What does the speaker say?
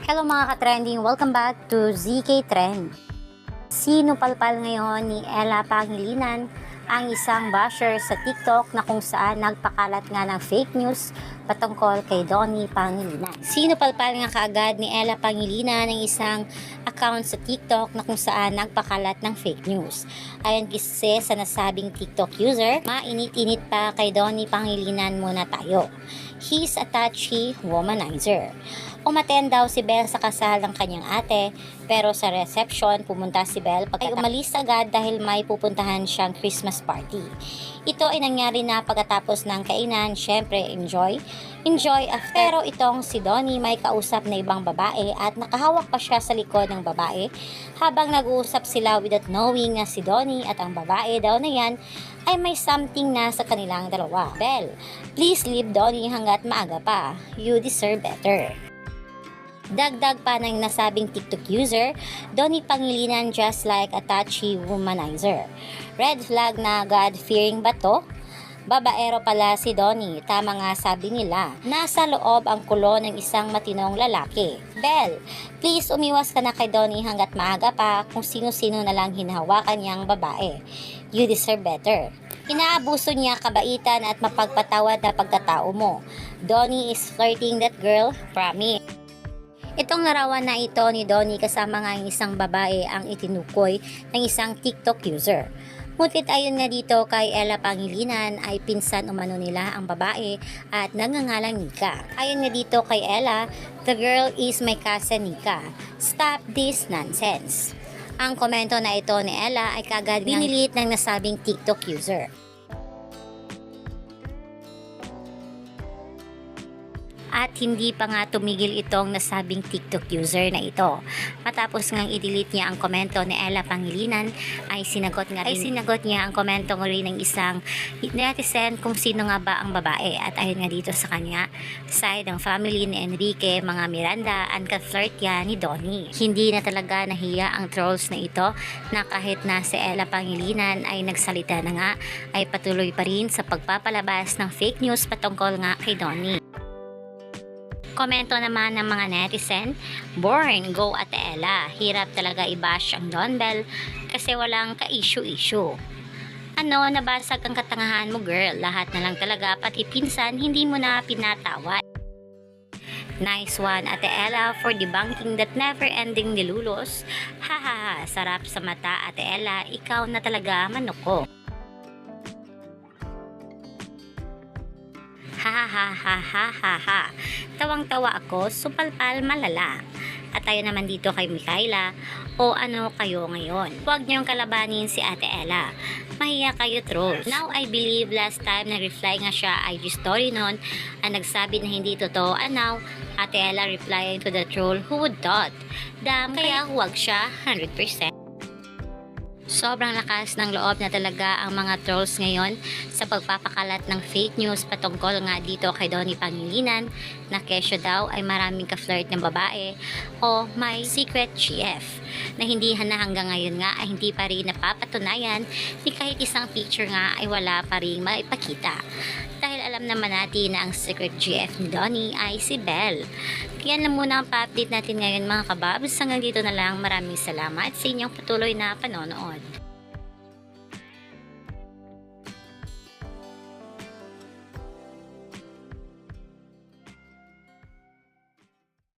Hello mga ka-trending, welcome back to ZK Trend. Sino palpal ngayon ni Ella Pangilinan ang isang basher sa TikTok na kung saan nagpakalat nga ng fake news patungkol kay Donnie Pangilinan. Sino palpal nga kaagad ni Ella Pangilinan ng isang account sa TikTok na kung saan nagpakalat ng fake news. Ayon kasi sa nasabing TikTok user, mainit-init pa kay Donnie Pangilinan muna tayo. He's a touchy womanizer. Umaten daw si Belle sa kasal ng kanyang ate, pero sa reception pumunta si Belle pag ay umalis agad dahil may pupuntahan siyang Christmas party. Ito ay nangyari na pagkatapos ng kainan, syempre enjoy. Enjoy. Pero itong si Donnie may kausap na ibang babae at nakahawak pa siya sa likod ng babae habang nag-uusap sila without knowing na si Donnie at ang babae daw na yan ay may something na sa kanilang dalawa. Belle, please leave Donnie hanggat maaga pa. You deserve better. Dagdag pa ng nasabing TikTok user, Donnie Pangilinan just like a touchy womanizer. Red flag na God-fearing ba to? Babaero pala si Donnie, tama nga sabi nila. Nasa loob ang kulo ng isang matinong lalaki. Bell, please umiwas ka na kay Donnie hanggat maaga pa kung sino-sino na lang hinahawakan niyang babae. You deserve better. Inaabuso niya kabaitan at mapagpatawad na pagkatao mo. Donnie is flirting that girl, promise. Itong larawan na ito ni Donnie kasama nga ang isang babae ang itinukoy ng isang TikTok user. Ngunit ayon nga dito kay Ella Pangilinan ay pinsan umano nila ang babae at nangangalang Nika. Ayon nga dito kay Ella, the girl is my cousin Nika. Stop this nonsense. Ang komento na ito ni Ella ay kagad binilit ng nasabing TikTok user. At hindi pa nga tumigil itong nasabing TikTok user na ito. Matapos ngang i-delete niya ang komento ni Ella Pangilinan, ay sinagot nga rin, ay sinagot niya ang komento nga rin ng isang netizen kung sino nga ba ang babae. At ayon nga dito sa kanya, side ng family ni Enrique, mga Miranda, ang ka-flirt yan ni Donnie. Hindi na talaga nahiya ang trolls na ito na kahit na si Ella Pangilinan ay nagsalita na nga, ay patuloy pa rin sa pagpapalabas ng fake news patungkol nga kay Donnie. Komento naman ng mga netizen, boring, go at Ella. Hirap talaga i-bash ang Don kasi walang ka-issue-issue. Ano, nabasag ang katangahan mo girl. Lahat na lang talaga, pati pinsan, hindi mo na pinatawad. Nice one, Ate Ella, for debunking that never-ending nilulos. Ha ha ha, sarap sa mata, Ate Ella, ikaw na talaga manok ko. Ha ha ha ha ha. Tawang-tawa ako, supalpal malala. At tayo naman dito kay Mikaela, o ano kayo ngayon? Huwag niyong kalabanin si Ate Ella. Mahiya kayo trolls. Now I believe last time na reply nga siya IG story noon ang nagsabi na hindi totoo and now Ate Ella replying to the troll who would thought. Damn, kaya huwag siya 100%. Sobrang lakas ng loob na talaga ang mga trolls ngayon sa pagpapakalat ng fake news patungkol nga dito kay Donnie Pangilinan na kesyo daw ay maraming ka-flirt ng babae o may secret GF na hindi na hanggang ngayon nga ay hindi pa rin napapatunayan ni kahit isang picture nga ay wala pa rin maipakita. Alam naman natin na ang secret GF ni Donnie ay si Belle. Yan lang muna ang pa-update natin ngayon mga kababs. Hanggang dito na lang. Maraming salamat sa inyong patuloy na panonood.